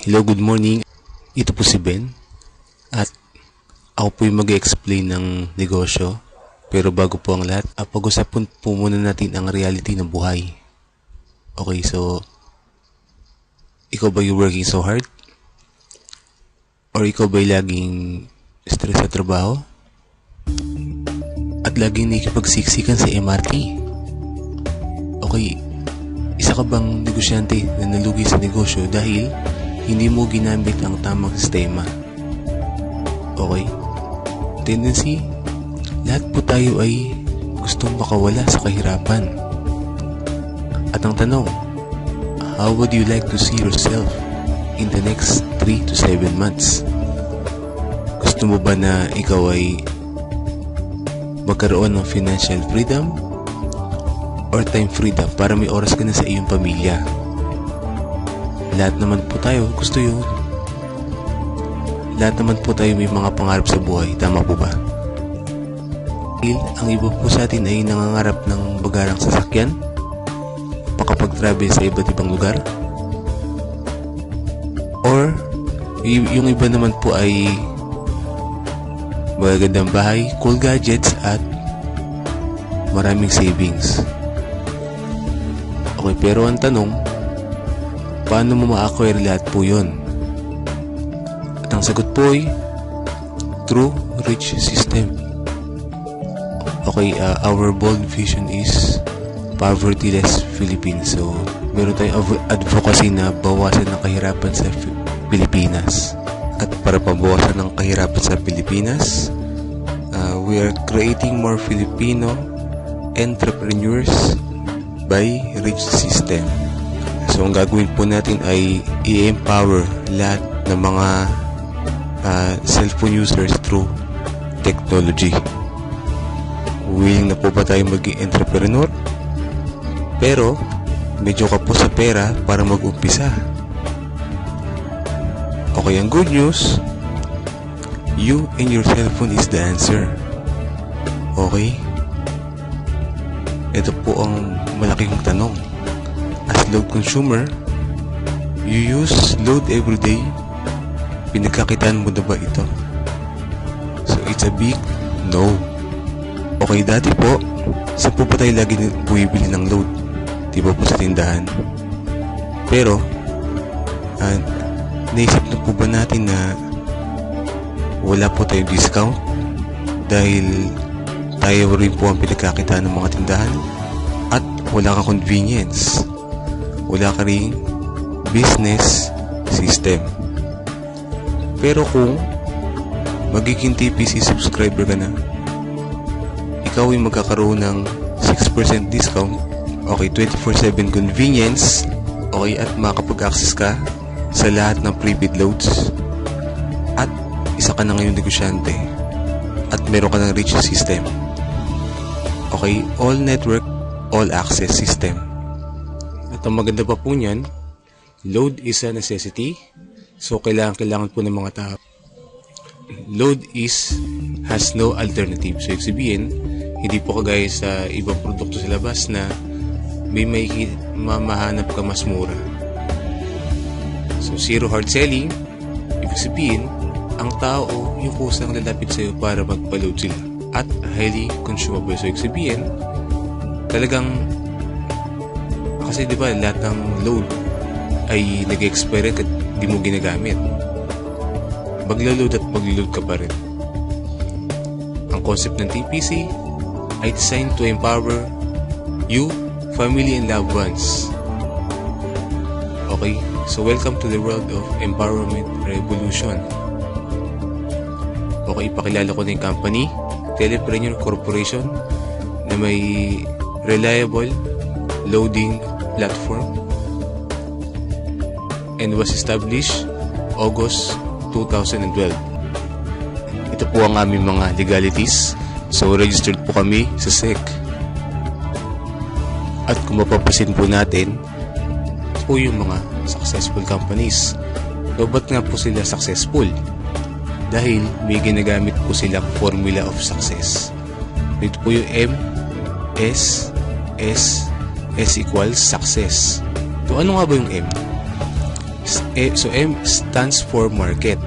Hello, good morning. Ito po si Ben. At ako po yung mag-explain ng negosyo. Pero bago po ang lahat, ah, pag-usapan po muna natin ang reality ng buhay. Okay, so ikaw ba you working so hard? Or ikaw ba laging stress sa trabaho? At laging nakikipagsiksikan sa MRT? Okay, isa ka bang negosyante na nalugi sa negosyo dahil hindi mo ginamit ang tamang sistema? Okay? Tendency, lahat po tayo ay gustong makawala sa kahirapan. At ang tanong, how would you like to see yourself in the next 3 to 7 months? Gusto mo ba na ikaw ay magkaroon ng financial freedom or time freedom para may oras ka na sa iyong pamilya? Lahat naman po tayo gusto yun. Lahat naman po tayo may mga pangarap sa buhay, tama po ba? Ang iba po sa atin ay nangangarap ng bagarang sasakyan, makapag-travel sa iba't ibang lugar, or yung iba naman po ay magagandang bahay, cool gadgets, at maraming savings. Okay, pero ang tanong, paano mo ma-acquire lahat po yun? At ang sagot po ay, through rich system. Okay, uh, our bold vision is poverty-less Philippines. So, meron tayong advocacy na bawasan ng kahirapan sa Pilipinas. At para pabawasan ng kahirapan sa Pilipinas, uh, we are creating more Filipino entrepreneurs by rich system. So, ang gagawin po natin ay i-empower lahat ng mga uh, cellphone users through technology. Willing na po ba tayo maging entrepreneur? Pero, medyo ka po sa pera para mag-umpisa. Okay, ang good news, you and your cellphone is the answer. Okay? Ito po ang malaking tanong. Load consumer, you use load every day. Pinagkakitaan mo na ba ito? So, it's a big no. Okay, dati po, saan po ba tayo lagi bumibili ng load? Di ba po sa tindahan? Pero, uh, naisip na po ba natin na wala po tayong discount dahil tayo rin po ang pinagkakita ng mga tindahan at wala ka convenience wala ka rin business system. Pero kung magiging TPC subscriber ka na ikaw ay magkakaroon ng 6% discount okay 24-7 convenience okay at makapag-access ka sa lahat ng prepaid loads. At isa ka na ngayon negosyante. At meron ka ng rich system. Okay all network all access system at ang maganda pa po niyan load is a necessity so kailangan kailangan po ng mga tao load is has no alternative so ibig sabihin hindi po kagaya sa ibang produkto sa labas na may may mamahanap ka mas mura So, zero hard selling, ibig sabihin, ang tao yung kusang lalapit sa'yo para magpa-load sila. At highly consumable. So, ibig sabihin, talagang, kasi di ba lahat ng load ay nag-expire at di mo ginagamit. Maglo-load at maglo-load ka pa rin. Ang concept ng TPC ay designed to empower you, family, and loved ones. Okay? So, welcome to the world of empowerment revolution. Okay, ipakilala ko na yung company, Telepreneur Corporation, na may reliable loading platform and was established August 2012. Ito po ang aming mga legalities. So, registered po kami sa SEC. At kung mapapasin po natin, po yung mga successful companies. So, ba't nga po sila successful? Dahil may ginagamit po silang formula of success. Ito po yung M, S, S, S equals success. So, ano nga ba yung M? Eh, So M stands for market.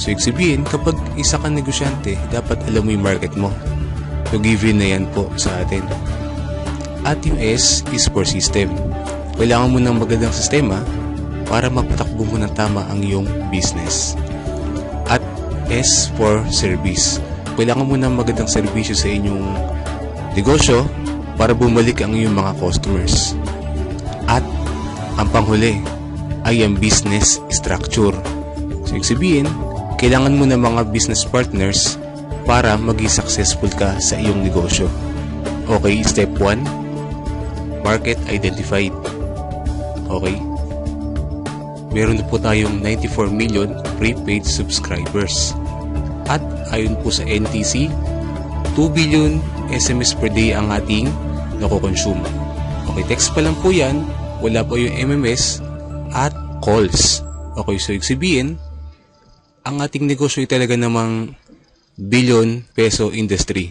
So ibig sabihin, kapag isa kang negosyante, dapat alam mo yung market mo. So given na yan po sa atin. At yung S is for system. Kailangan mo ng magandang sistema para mapatakbo mo ng tama ang iyong business. At S for service. Kailangan mo ng magandang serbisyo sa inyong negosyo para bumalik ang iyong mga customers. At ang panghuli ay ang business structure. So, ibig sabihin, kailangan mo ng mga business partners para maging successful ka sa iyong negosyo. Okay, step 1, market identified. Okay? Meron po tayong 94 million prepaid subscribers. At ayon po sa NTC, 2 billion SMS per day ang ating nakokonsume. Okay, text pa lang po yan, wala po yung MMS at calls. Okay, so ibig sabihin, ang ating negosyo ay talaga namang billion peso industry.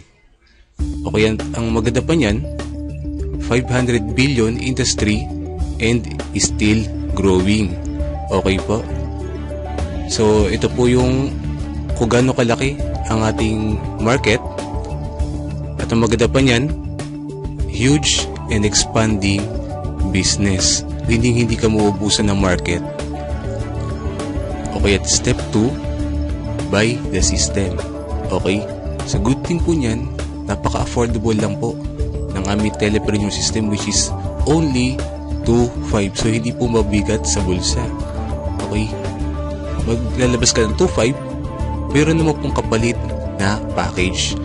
Okay, yan, ang maganda pa niyan, 500 billion industry and still growing. Okay po. So, ito po yung kung gaano kalaki ang ating market. At ang maganda pa niyan, huge and expanding business. Hindi hindi ka mauubusan ng market. Okay, at step 2, buy the system. Okay? So good thing po niyan, napaka-affordable lang po ng aming telepreneur system which is only 2.5. So hindi po mabigat sa bulsa. Okay? Maglalabas ka ng 2.5, meron naman pong kapalit na package.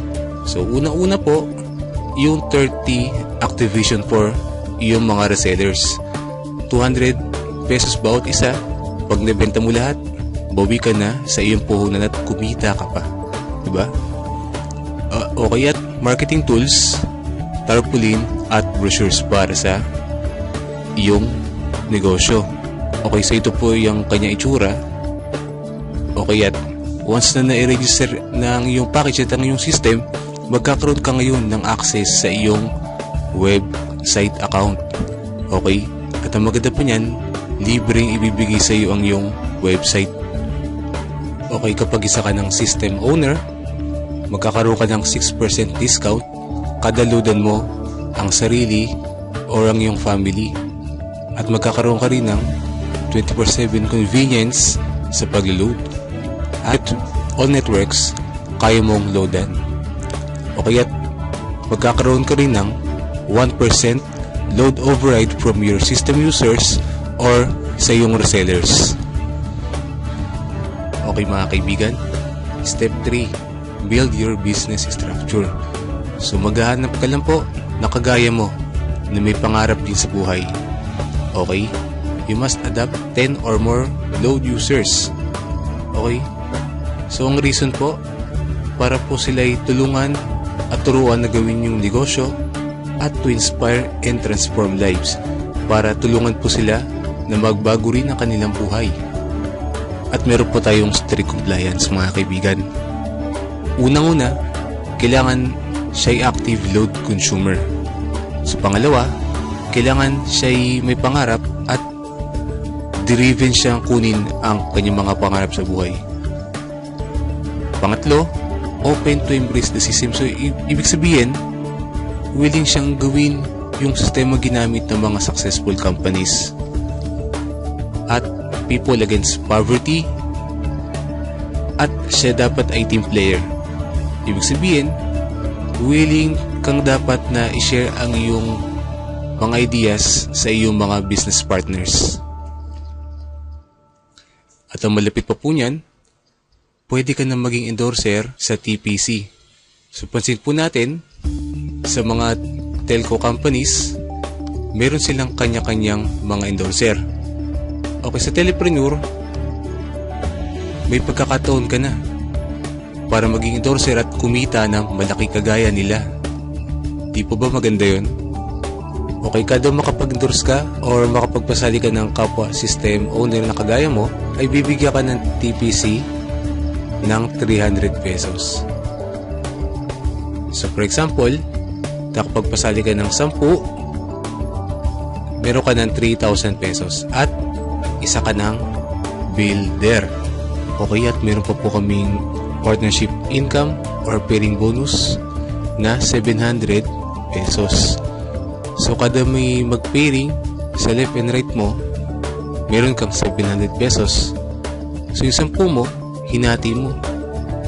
So una-una po, yung 30 activation for yung mga resellers. 200 pesos bawat isa. Pag nabenta mo lahat, bawi ka na sa iyong puhunan at kumita ka pa. Diba? Uh, okay at marketing tools, tarpaulin at brochures para sa iyong negosyo. Okay, so ito po yung kanya itsura. Okay at once na na-register ng iyong package at ang iyong system, magkakaroon ka ngayon ng access sa iyong website account. Okay? At ang maganda pa niyan, libreng ibibigay sa iyo ang iyong website. Okay, kapag isa ka ng system owner, magkakaroon ka ng 6% discount kada loadan mo ang sarili or ang iyong family. At magkakaroon ka rin ng 24-7 convenience sa pag-load. At all networks, kaya mong loadan. Okay at magkakaroon ka rin ng 1% load override from your system users or sa iyong resellers. Okay mga kaibigan, step 3, build your business structure. So maghahanap ka lang po na kagaya mo na may pangarap din sa buhay. Okay? You must adapt 10 or more load users. Okay? So ang reason po, para po sila tulungan at turuan na gawin yung negosyo at to inspire and transform lives para tulungan po sila na magbago rin ang kanilang buhay. At meron po tayong strict compliance mga kaibigan. Unang-una, kailangan siya ay active load consumer. So pangalawa, kailangan siya ay may pangarap at driven siyang kunin ang kanyang mga pangarap sa buhay. Pangatlo, open to embrace the system. So, ibig sabihin, willing siyang gawin yung sistema ginamit ng mga successful companies. At people against poverty. At siya dapat ay team player. Ibig sabihin, willing kang dapat na i-share ang iyong mga ideas sa iyong mga business partners. At ang malapit pa po niyan, pwede ka na maging endorser sa TPC. So pansin po natin, sa mga telco companies, meron silang kanya-kanyang mga endorser. Okay, sa telepreneur, may pagkakataon ka na para maging endorser at kumita ng malaki kagaya nila. Di po ba maganda yon? Okay, kada makapag-endorse ka or makapagpasali ka ng kapwa system owner na kagaya mo, ay bibigyan ka ng TPC ng 300 pesos. So for example, nakapagpasali ka ng 10, meron ka ng 3,000 pesos. At isa ka ng builder. Okay, at meron pa po kaming partnership income or pairing bonus na 700 pesos. So kada may mag-pairing sa left and right mo, meron kang 700 pesos. So yung 10 mo, hinati mo.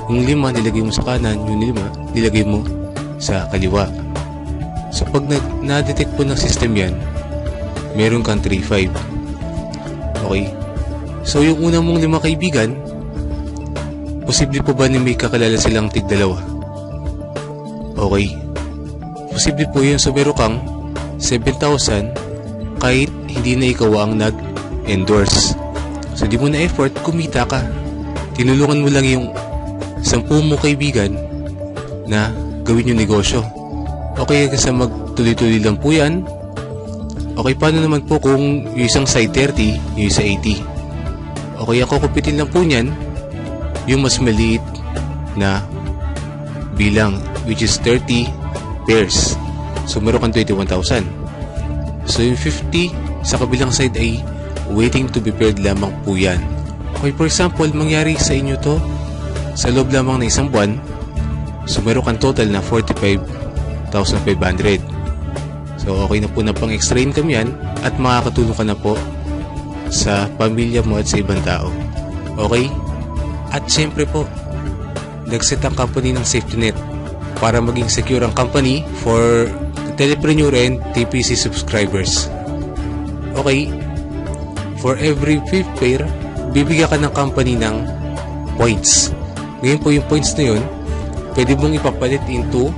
Yung lima, nilagay mo sa kanan. Yung lima, nilagay mo sa kaliwa. So pag na- na-detect po ng system yan, meron kang 3-5. Okay? So yung una mong lima kaibigan, posible po ba na may kakalala silang tig dalawa? Okay. Posible po yun. So meron kang 7,000 kahit hindi na ikaw ang nag-endorse. So di mo na effort, kumita ka. Tinulungan mo lang yung 10 mo kaibigan na gawin yung negosyo. Okay, kasi magtuloy-tuloy lang po yan. Okay, paano naman po kung yung isang side 30, yung isa 80? Okay, ako kupitin lang po niyan yung mas maliit na bilang which is 30 pairs. So, meron kang 21,000. So, yung 50 sa kabilang side ay waiting to be paired lamang po yan. Okay, for example, mangyari sa inyo to sa loob lamang ng isang buwan. So, meron kang total na 45,500. So, okay na po na pang extra income yan at makakatulong ka na po sa pamilya mo at sa ibang tao. Okay? At syempre po, nag-set ang company ng safety net para maging secure ang company for telepreneur and TPC subscribers. Okay, for every fifth pair, bibigyan ka ng company ng points. Ngayon po yung points na yun, pwede mong ipapalit into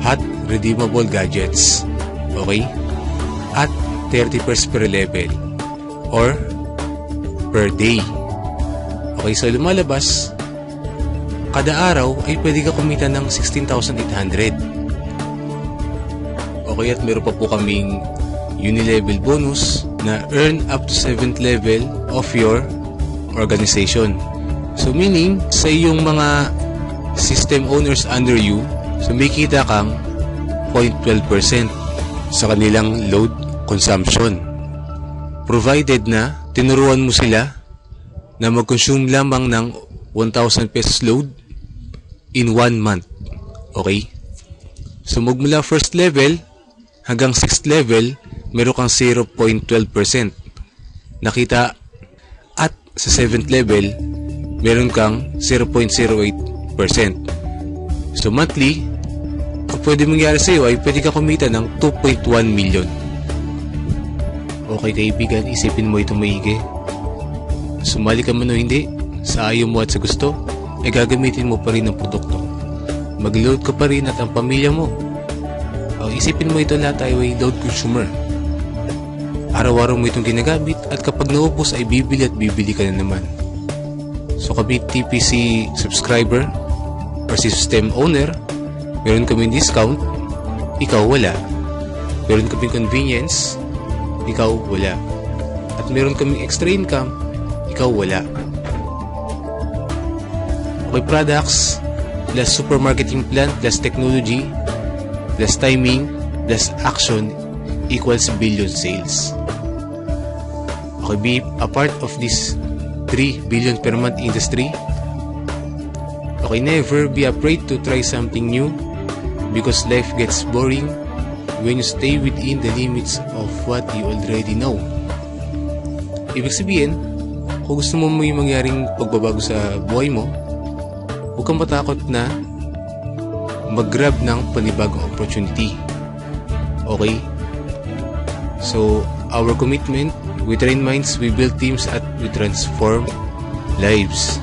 hot redeemable gadgets. Okay? At 30 pairs per level or per day. Okay, so lumalabas, kada araw ay pwede ka kumita ng 16,800. Okay, at meron pa po kaming unilevel bonus na earn up to 7th level of your organization. So meaning, sa iyong mga system owners under you, so may kita kang 0.12% sa kanilang load consumption. Provided na tinuruan mo sila na mag-consume lamang ng 1,000 pesos load in one month. Okay? So magmula first level hanggang sixth level, meron kang 0.12%. Nakita sa seventh level, meron kang 0.08%. So monthly, kung pwede mangyari sa iyo ay pwede ka kumita ng 2.1 million. Okay kaibigan, isipin mo ito maigi. Sumali ka man o hindi, sa ayaw mo at sa gusto, ay gagamitin mo pa rin ang produkto. Mag-load ka pa rin at ang pamilya mo. O isipin mo ito lahat ay load consumer. Araw-araw mo itong ginagamit at kapag naubos ay bibili at bibili ka na naman. So kami TPC subscriber or system owner, meron kaming discount, ikaw wala. Meron kaming convenience, ikaw wala. At meron kaming extra income, ikaw wala. Okay, products, plus supermarketing plan, plus technology, plus timing, plus action equals billion sales. Okay, be a part of this 3 billion per month industry. Okay, never be afraid to try something new because life gets boring when you stay within the limits of what you already know. Ibig sabihin, kung gusto mo may mangyaring pagbabago sa buhay mo, huwag kang matakot na mag-grab ng panibagong opportunity. Okay? So, our commitment, we train minds, we build teams, at we transform lives.